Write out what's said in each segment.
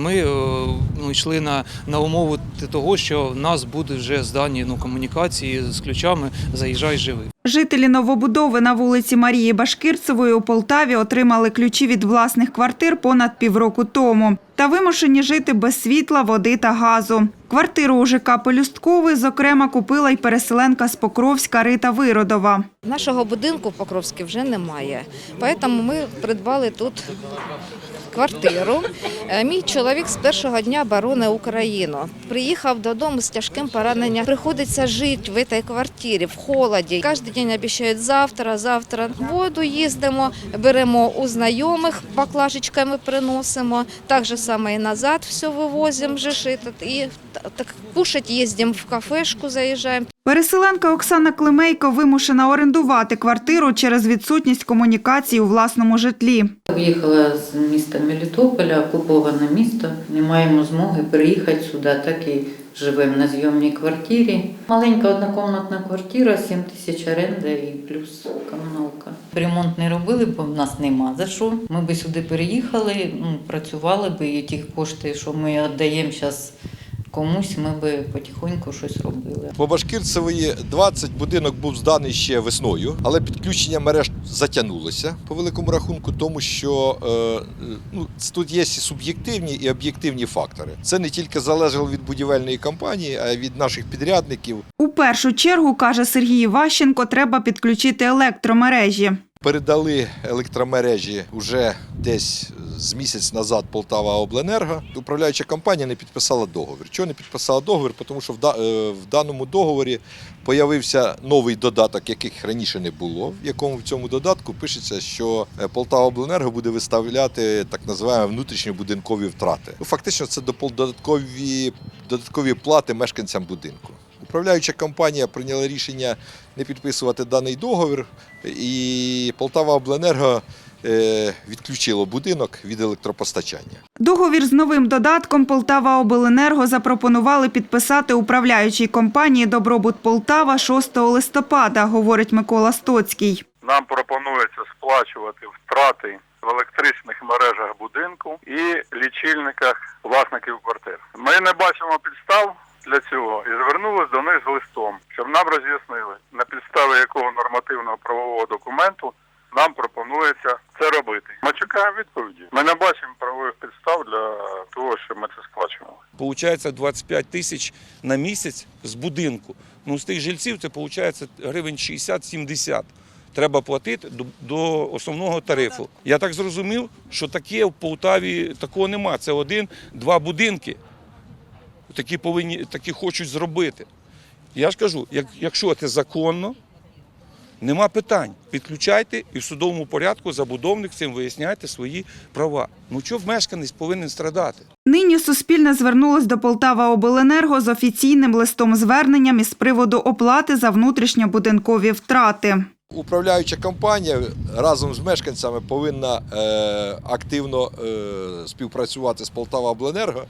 Ми е, ну, йшли на, на умову того, що в нас будуть вже здані ну, комунікації з ключами «Заїжджай живий». Жителі новобудови на вулиці Марії Башкирцевої у Полтаві отримали ключі від власних квартир понад півроку тому та вимушені жити без світла, води та газу. Квартиру у ЖК Пелюстковий, зокрема, купила й переселенка з Покровська Рита Виродова. Нашого будинку в Покровській вже немає, тому ми придбали тут квартиру. Е, Мій чоловік з першого дня оборони Україну приїхав додому з тяжким пораненням. Приходиться жити в цій квартирі в холоді. Кожен день обіцяють завтра, завтра. Воду їздимо, беремо у знайомих, баклажечками приносимо. Так же саме і назад все вивозимо же ж, і так кушать їздимо в кафешку, заїжджаємо. Переселенка Оксана Климейко вимушена орендувати квартиру через відсутність комунікації у власному житлі. Виїхала з міста Мелітополя, окуповане місто. Не маємо змоги переїхати сюди, так і живемо на зйомній квартирі. Маленька однокомнатна квартира, 7 тисяч оренда і плюс комуналка. Ремонт не робили, бо в нас нема за що. Ми би сюди переїхали, ну, працювали би і ті кошти, що ми віддаємо зараз комусь, ми би потихоньку щось робили. По Башкирцевої 20 будинок був зданий ще весною, але підключення мереж затягнулося по великому рахунку, тому що е, ну, тут є і суб'єктивні і об'єктивні фактори. Це не тільки залежало від будівельної компанії, а й від наших підрядників. У першу чергу, каже Сергій Іващенко, треба підключити електромережі. Передали електромережі вже десь з місяць назад Полтава Обленерго. Управляюча компанія не підписала договір. Чого не підписала договір? Тому що в, е, даному договорі появився новий додаток, яких раніше не було. В якому в цьому додатку пишеться, що е, Полтава Обленерго буде виставляти так називаємо внутрішньобудинкові втрати. Фактично, це додаткові, додаткові плати мешканцям будинку. Управляюча компанія прийняла рішення не підписувати даний договір, і Полтава Обленерго е, відключило будинок від електропостачання. Договір з новим додатком Полтава Обленерго запропонували підписати управляючій компанії Добробут Полтава 6 листопада, говорить Микола Стоцький. Нам пропонується сплачувати втрати в електричних мережах будинку і лічильниках власників квартир. Ми не бачимо підстав для цього і звернулись до них з листом, щоб нам роз'яснили, на підставі якого нормативного правового документу нам пропонується це робити. Ми чекаємо відповіді. Ми не бачимо правових підстав для того, щоб ми це сплачували. Получається 25 тисяч на місяць з будинку. Ну, з тих жильців це виходить гривень 60-70. Треба платити до, до основного тарифу. Я так зрозумів, що таке в Полтаві такого нема. Це один-два будинки. Такі повинні, такі хочуть зробити. Я ж кажу, як, якщо це законно, нема питань. Підключайте і в судовому порядку забудовник цим виясняйте свої права. Ну чого мешканець повинен страдати? Нині Суспільне звернулось до Полтава Обленерго з офіційним листом зверненням із приводу оплати за внутрішньобудинкові втрати. Управляюча компанія разом з мешканцями повинна е, активно е, співпрацювати з Полтава Обленерго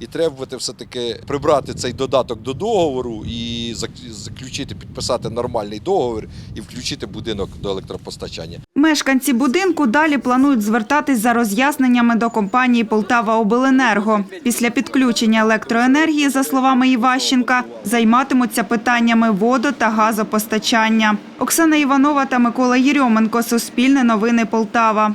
і требувати все-таки прибрати цей додаток до договору і заключити, підписати нормальний договір і включити будинок до електропостачання. Мешканці будинку далі планують звертатись за роз'ясненнями до компанії Полтава Обленерго. Після підключення електроенергії, за словами Іващенка, займатимуться питаннями водо- та газопостачання. Оксана Іванова та Микола Єрьоменко. Суспільне новини Полтава.